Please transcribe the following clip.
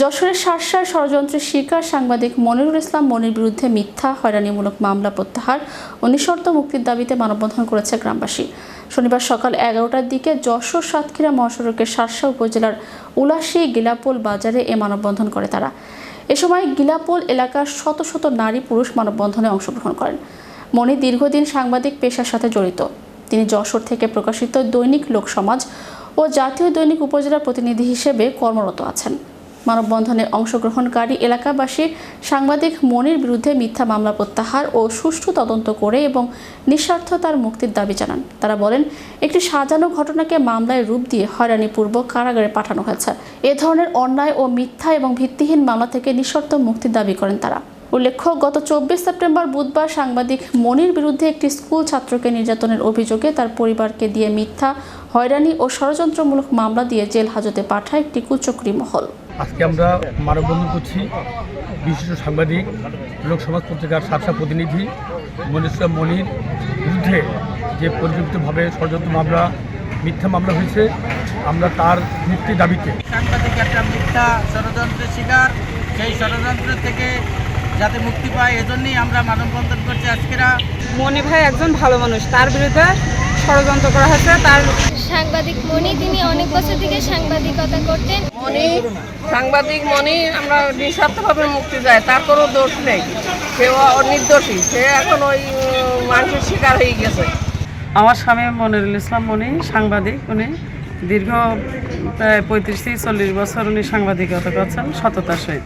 যশোরের শার্শার ষড়যন্ত্রের শিকার সাংবাদিক মনিরুল ইসলাম মনির বিরুদ্ধে মিথ্যা, হয়রানিমূলক মামলা প্রত্যাহার ও নিঃশর্ত মুক্তির দাবিতে মানববন্ধন করেছে গ্রামবাসী। শনিবার সকাল এগারোটার দিকে যশোর সাতক্ষীরা মহাসড়কের শার্শা উপজেলার উলাসি গিলাপোল বাজারে এ মানববন্ধন করে তারা। এ সময় গিলাপোল এলাকার শত শত নারী পুরুষ মানববন্ধনে অংশগ্রহণ করেন। মনি দীর্ঘদিন সাংবাদিক পেশার সাথে জড়িত। তিনি যশোর থেকে প্রকাশিত দৈনিক লোকসমাজ ও জাতীয় দৈনিক উপজেলার প্রতিনিধি হিসেবে কর্মরত আছেন। মানববন্ধনে অংশগ্রহণকারী এলাকাবাসী সাংবাদিক মনির বিরুদ্ধে মিথ্যা মামলা প্রত্যাহার ও সুষ্ঠু তদন্ত করে এবং নিঃস্বার্থ তার মুক্তির দাবি জানান। তারা বলেন, একটি সাজানো ঘটনাকে মামলায় রূপ দিয়ে হয়রানিপূর্বক কারাগারে পাঠানো হয়েছে। এ ধরনের অন্যায় ও মিথ্যা এবং ভিত্তিহীন মামলা থেকে নিঃশর্ত মুক্তির দাবি করেন তারা। উল্লেখ্য গত চব্বিশ সেপ্টেম্বর বুধবার সাংবাদিক মনির বিরুদ্ধে একটি স্কুল ছাত্রকে নির্যাতনের অভিযোগে তার পরিবারকে দিয়ে মিথ্যা হয়রানি ও ষড়যন্ত্রমূলক মামলা দিয়ে জেল হাজতে পাঠায় একটি কুচক্রী মহল। আজকে আমরা মানববন্ধন করছি। বিশিষ্ট সাংবাদিক লোকসমাজ পত্রিকার সাতটা প্রতিনিধি মনীষা মনির বিরুদ্ধে যে পরিকল্পিতভাবে ষড়যন্ত্র মামলা মিথ্যা মামলা হয়েছে আমরা তার মুক্তির দাবিতে সাংবাদিক একটা মিথ্যা ষড়যন্ত্রের শিকার সেই ষড়যন্ত্র থেকে যাতে মুক্তি পায় এজন্যই আমরা মানববন্ধন করছি আজকেরা। মনি ভাই একজন ভালো মানুষ তার বিরুদ্ধে ষড়যন্ত্র করা হয়েছে তার সাংবাদিক মনি তিনি অনেক বছর থেকে সাংবাদিকতা করতেন। মনি সাংবাদিক মনি আমরা নিঃস্বার্থভাবে মুক্তি যায় তার কোনো দোষ নেই। সে নির্দোষী সে এখন ওই মানুষের শিকার হয়ে গেছে। আমার স্বামী মনিরুল ইসলাম মনি সাংবাদিক উনি। দীর্ঘ প্রায় পঁয়ত্রিশ থেকে চল্লিশ বছর উনি সাংবাদিকতা করছেন সততার সহিত।